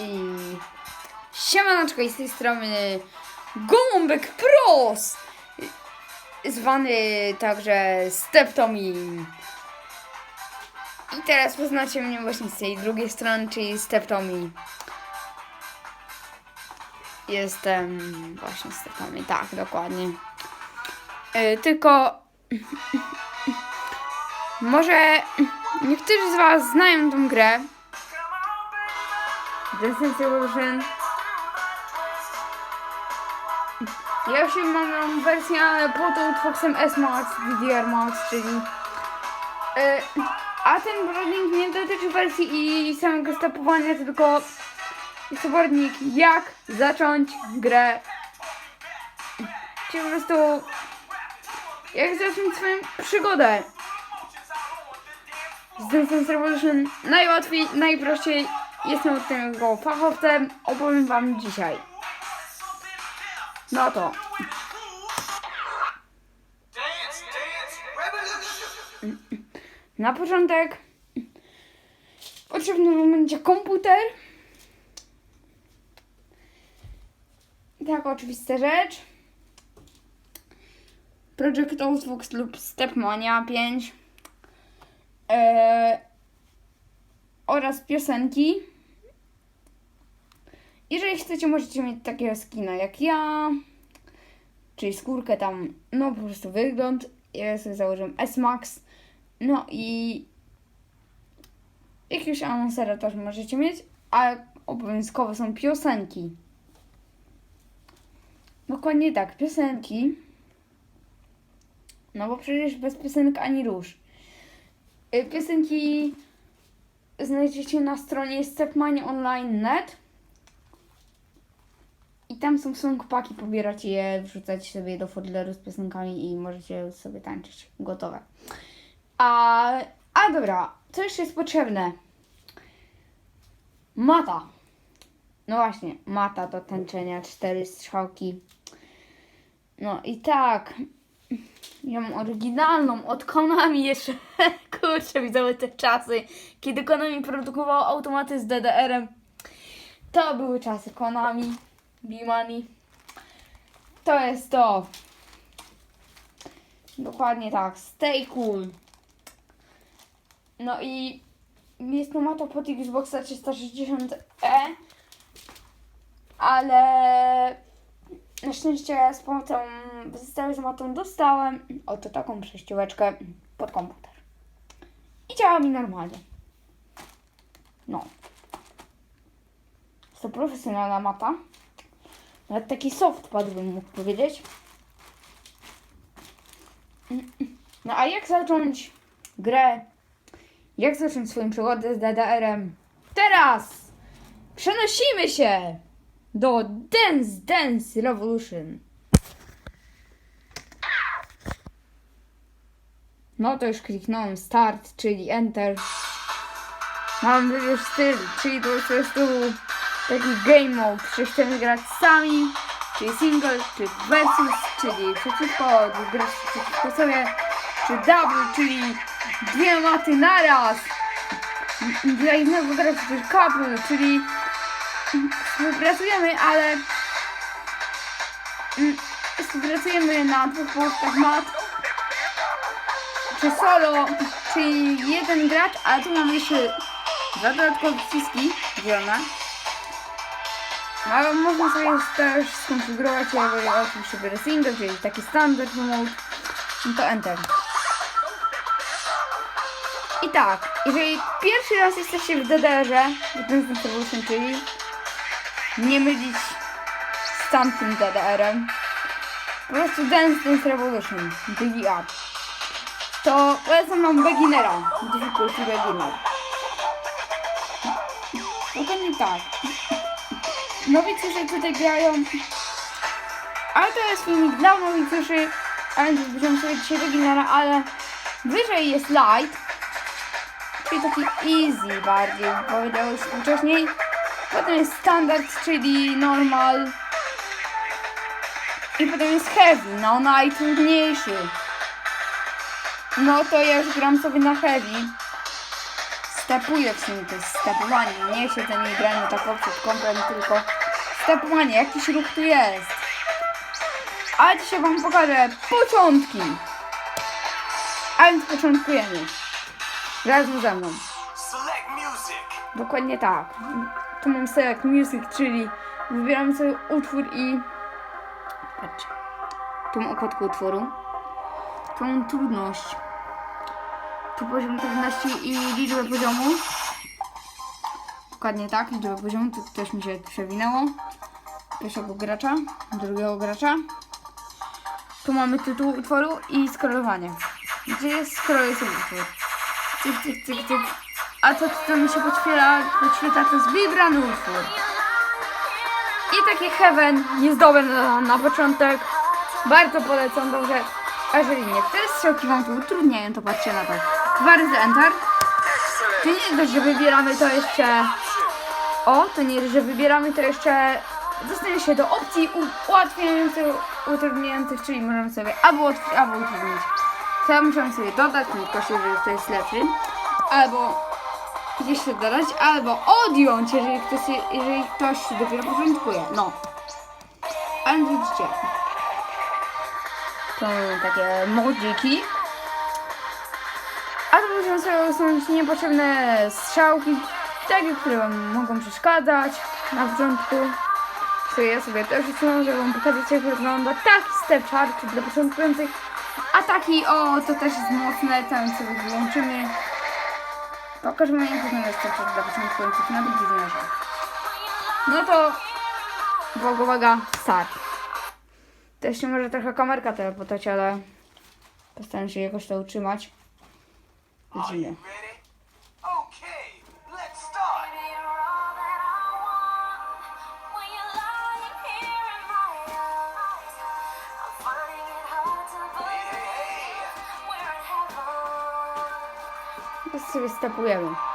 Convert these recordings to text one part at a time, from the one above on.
I siemaneczko z tej strony Gołąbek Pros zwany także Steptomi i teraz poznacie mnie właśnie z tej drugiej strony, czyli Steptomi Jestem właśnie Steptomi, tak, dokładnie. Yy, tylko może niektórzy z was znają tą grę Dance Revolution. Ja już mam wersję pod Foxem S Max, DDR Max, czyli. Yy, a ten poradnik nie dotyczy wersji i samego stepowania, tylko poradnik jak zacząć grę. Czyli po prostu jak zacząć swoją przygodę z Dance Revolution najłatwiej, najprościej. Jestem od tego fachowcem, opowiem wam dzisiaj. No to. Na początek potrzebny wam będzie komputer. Tak, oczywista rzecz. Project Outbox lub Stepmania 5. Eee, oraz piosenki. Jeżeli chcecie, możecie mieć takiego skina jak ja, czyli skórkę tam, no po prostu wygląd. Ja sobie założyłem S-Max. No i jakiegoś anonsera też możecie mieć, ale obowiązkowo są piosenki. Dokładnie tak, piosenki. No bo przecież bez piosenek ani róż. Y, Piosenki znajdziecie na stronie stepmoneyonline.net i tam są songpaki, pobieracie je, wrzucacie sobie do folderu z piosenkami i możecie sobie tańczyć. Gotowe. A, a dobra, co jeszcze jest potrzebne? Mata. No właśnie, mata do tańczenia, cztery strzałki. No i tak, ja mam oryginalną od Konami jeszcze. Kurczę, widzowie te czasy, kiedy Konami produkowało automaty z DDR-em. To były czasy Konami, Bimani. To jest to. Dokładnie tak, stay cool. No i jest to mata pod Xboxa 360e, ale na szczęście z pomocą zestawu z matą dostałem oto taką przejścióweczkę pod komputer. I działa mi normalnie. No. Jest to profesjonalna mata. Nawet taki softpad bym mógł powiedzieć. No a jak zacząć grę? Jak zacząć swoją przygodę z DDR-em? Teraz! Przenosimy się do Dance Dance Revolution. No to już kliknąłem Start, czyli Enter. Mam już styl, czyli po prostu taki game mode, czy chcemy grać sami, czyli single, czy versus, czyli przeciwko, grać przeciwko sobie, czy double, czyli dwie maty naraz. Dla innego grać też couple, czyli współpracujemy, ale współpracujemy na dwóch połówkach mat czy solo, czyli jeden gracz, ale tu mamy jeszcze dwa dodatkowe przyciski zielone. Ale można sobie też skonfigurować, jeżeli oczywiście biorę single, czyli taki standard mode, no to enter. I tak, jeżeli pierwszy raz jesteście w DDR-ze, w Revolution, czyli nie mylić z tamtym DDR-em, po prostu Dance Dance Revolution, DDR, to polecam wam beginnera, difficulty beginner. Dokładnie tak. Nowicjusze tutaj grają, ale to jest filmik dla nowicjuszy, a więc bierzemy sobie dzisiaj beginnera, ale wyżej jest light, czyli taki easy bardziej, powiedziałeś wcześniej. Potem jest standard, czyli normal. I potem jest heavy, no najtrudniejszy. No to ja już gram sobie na heavy. Stepuję w sumie, to jest stepowanie, nie siedzenie i granie tak przed kątem, tylko stepowanie, jakiś ruch tu jest. A dzisiaj wam pokażę początki. A więc początkujemy. Razem ze mną. Select music. Dokładnie tak. Tu mam select music, czyli wybieram sobie utwór i... Patrzcie. Tu mam okładkę utworu. Tu mam trudność. Tu poziom trudności i liczbę poziomu. Dokładnie tak, liczbę poziomu. Tu też mi się przewinęło. Pierwszego gracza, drugiego gracza. Tu mamy tytuł utworu i scrollowanie. Gdzie jest scroll sobie utwór. Cyk, cyk, cyk, cyk. A to, co mi się podświetla, podświetla to jest wybrany utwór. I taki Heaven, niezdolny na, na początek. Bardzo polecam, dobrze. A jeżeli nie, które strzałki wam tu utrudniają, to patrzcie na to. Dwa razy Enter. To nie jest dość, że wybieramy to jeszcze... O, to nie jest, że wybieramy to jeszcze... Dostajemy się do opcji ułatwiających, utrudniających, czyli możemy sobie albo ułatwić, albo utrudnić. To ja muszę sobie dodać prędkość, jeżeli to jest lepszy. Albo jeszcze dodać, albo odjąć, jeżeli ktoś, jeżeli ktoś dopiero początkuje. No. Ale widzicie. To takie modziki. A to możemy sobie usunąć niepotrzebne strzałki, takie, które wam mogą przeszkadzać na początku. Co ja sobie też usunę, żeby wam pokazać jak wygląda taki step chart dla początkujących. A taki, o, to też jest mocne, ten sobie wyłączymy. Pokażę wam jak wygląda step chart dla początkujących na beginnerze. No to, uwaga, uwaga, start. Też się może trochę kamerka telepotać, ale postaram się jakoś to utrzymać. Hey. Teraz sobie stepujemy.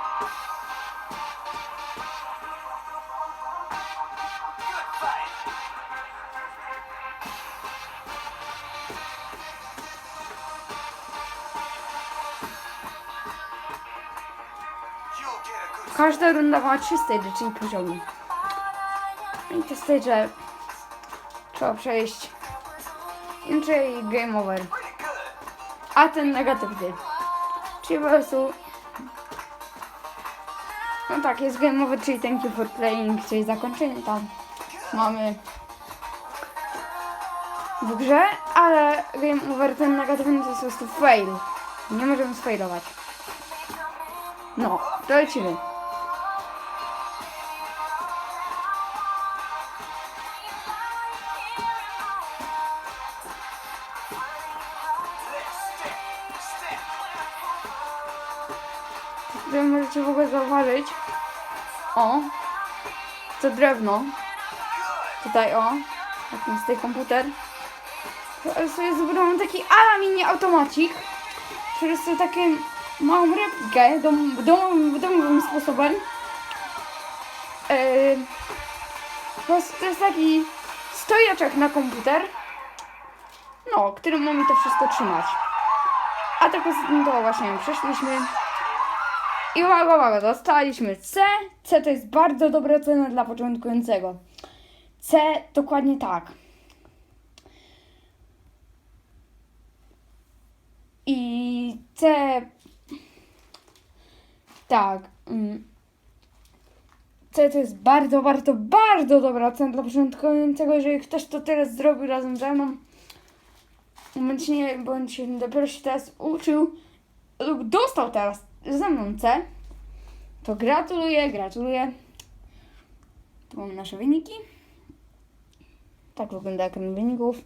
Każda runda ma trzy stage, czyli poziomy. I te stage trzeba przejść. Inaczej game over. A ten negatywny. Czyli po prostu... No tak, jest game over, czyli thank you for playing, czyli zakończenie tam mamy w grze, ale game over ten negatywny to jest po prostu fail. Nie możemy sfailować. No, to lecimy. Zauważyć. O, to drewno. Tutaj o, jak jest tutaj komputer. To sobie zbudowałem taki ala mini automacik, jest to takie małą replikę dom, dom, domowym sposobem. Yy, po prostu to jest taki stojaczek na komputer, no, który ma mi to wszystko trzymać. A tak to właśnie przeszliśmy. I uwaga, uwaga, dostaliśmy C. C to jest bardzo dobra cena dla początkującego. C dokładnie tak. I C. Tak. mm. C to jest bardzo, bardzo, bardzo dobra cena dla początkującego. Jeżeli ktoś to teraz zrobił razem ze mną, bądź nie, bądź dopiero się teraz uczył lub dostał teraz ze mną C, to gratuluję, gratuluję. Tu mamy nasze wyniki. Tak wygląda ekran wyników.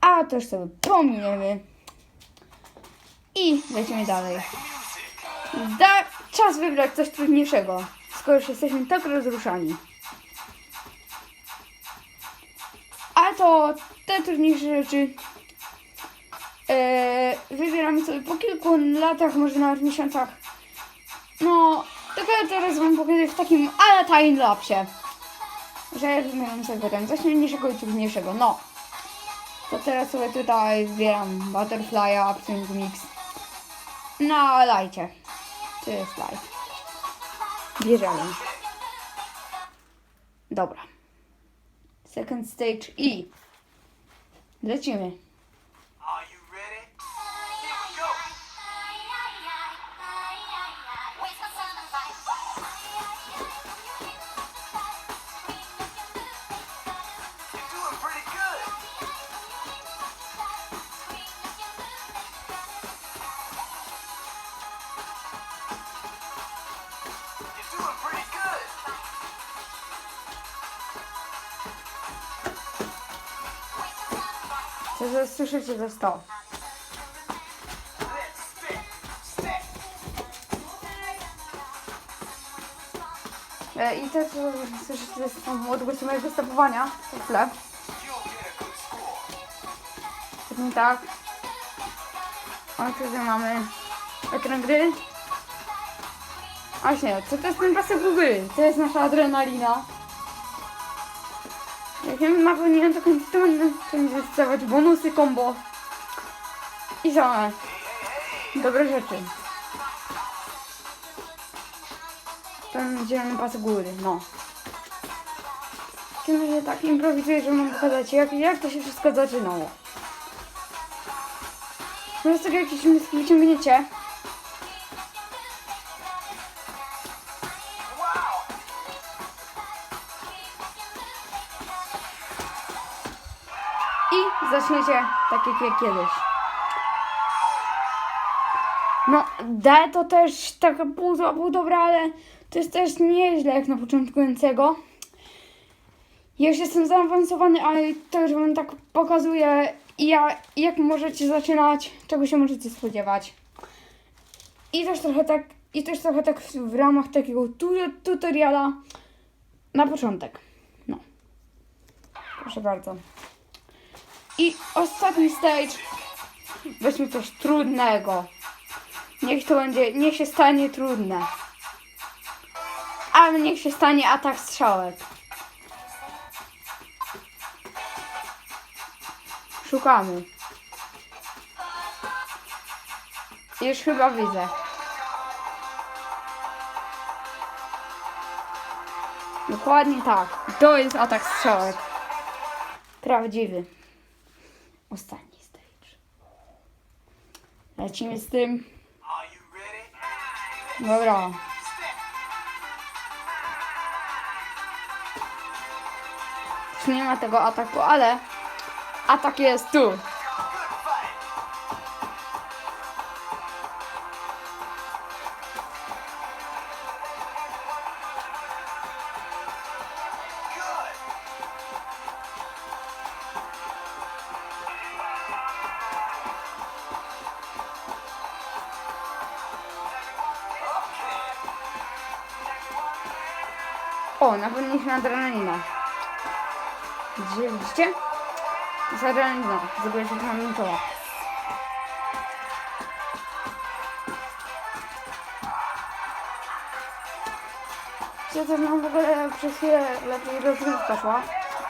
A to już sobie pominiemy. I lecimy dalej. Da, czas wybrać coś trudniejszego, skoro już jesteśmy tak rozruszani. A to te trudniejsze rzeczy wybieramy sobie po kilku latach, może nawet miesiącach. No, tylko ja teraz wam pokażę w takim ale timelapsie. Że wybieram sobie potem coś trudniejszego i trudniejszego. No. To teraz sobie tutaj wybieram Butterfly'a, Absent Mix. Na lajcie. To jest light. bierzemy. Dobra. Second stage E. Lecimy. Że słyszycie to jest to. Let's step, step. E, I to, co słyszycie, jest tam odgłosy mojego stepowania w tle. A. Pewnie tak. O, tutaj mamy ekran gry. A Właśnie, co to jest ten pasek gry? To jest nasza adrenalina. Jak ja napełniłem to końcu, to będę dostawać bonusy, combo. I same dobre rzeczy. Ten zielony pasek góry, no. W takim razie tak improwizuję, że mam pokazać jak, jak to się wszystko zaczynało. Może z tego jakieś wnioski wyciągniecie? Tak jak ja kiedyś. No, D to też taka pół zła, pół dobra, ale to jest też nieźle jak na początkującego. Ja już jestem zaawansowany, ale to już wam tak pokazuję, ja, jak możecie zaczynać, czego się możecie spodziewać. I też trochę tak, i też trochę tak w ramach takiego tu, tutoriala na początek. No. Proszę bardzo. I ostatni stage. Weźmy coś trudnego. Niech to będzie, niech się stanie trudne. Ale niech się stanie atak strzałek. Szukamy. Już chyba widzę. Dokładnie tak. To jest atak strzałek. Prawdziwy. Ostatni stage. Lecimy z tym. Dobra. Nie ma tego ataku, ale atak jest tu. Napędliśmy adrenalinę. Widzicie? To jest adrenalina. Zrobię się tam czoła. Wiecie, to nam w ogóle przez chwilę lepiej rozgrywka szła.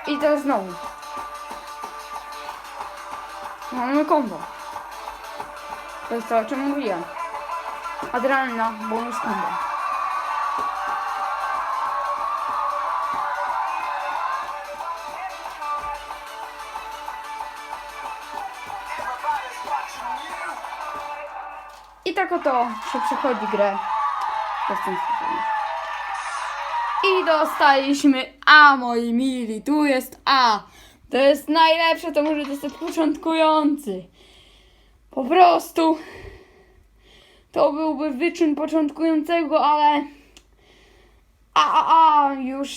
I teraz znowu. Mamy combo. To jest to, o czym mówiłem. Adrenalina, bonus combo. I tak oto się przechodzi grę. I dostaliśmy A, moi mili. Tu jest A. To jest najlepsze, to może dostać początkujący. Po prostu. To byłby wyczyn początkującego, ale. A, a, a, już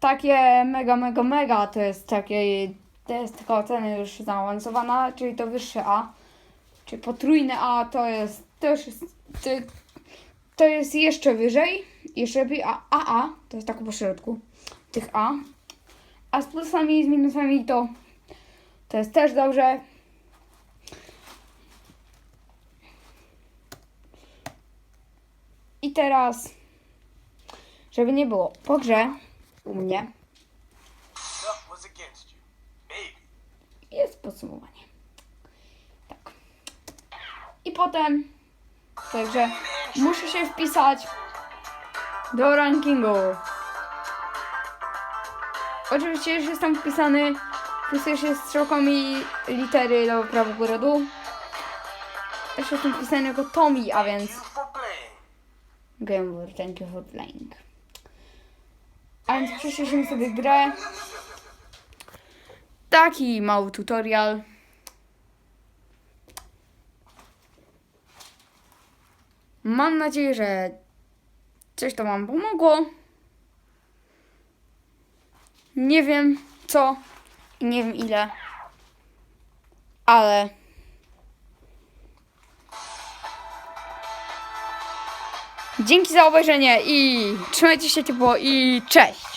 takie mega, mega, mega. To jest takie. To jest taka ocena już zaawansowana, czyli to wyższe A. Czyli potrójne A to jest też jest, to, to jest jeszcze wyżej, jeszcze lepiej, a AA to jest tak po środku tych A. A z plusami i z minusami to to jest też dobrze. I teraz, żeby nie było po grze u mnie jest podsumowanie. Tak. I potem, także muszę się wpisać do rankingu. Oczywiście już jest tam wpisany, wpisujesz strzałką i litery lewo, prawo, górę, dół. Też jestem wpisany jako Tommy, a więc over, thank you for playing. A więc przyszliśmy sobie grę. Taki mały tutorial. Mam nadzieję, że coś to Wam pomogło. Nie wiem co i nie wiem ile, ale dzięki za obejrzenie i trzymajcie się ciepło i cześć!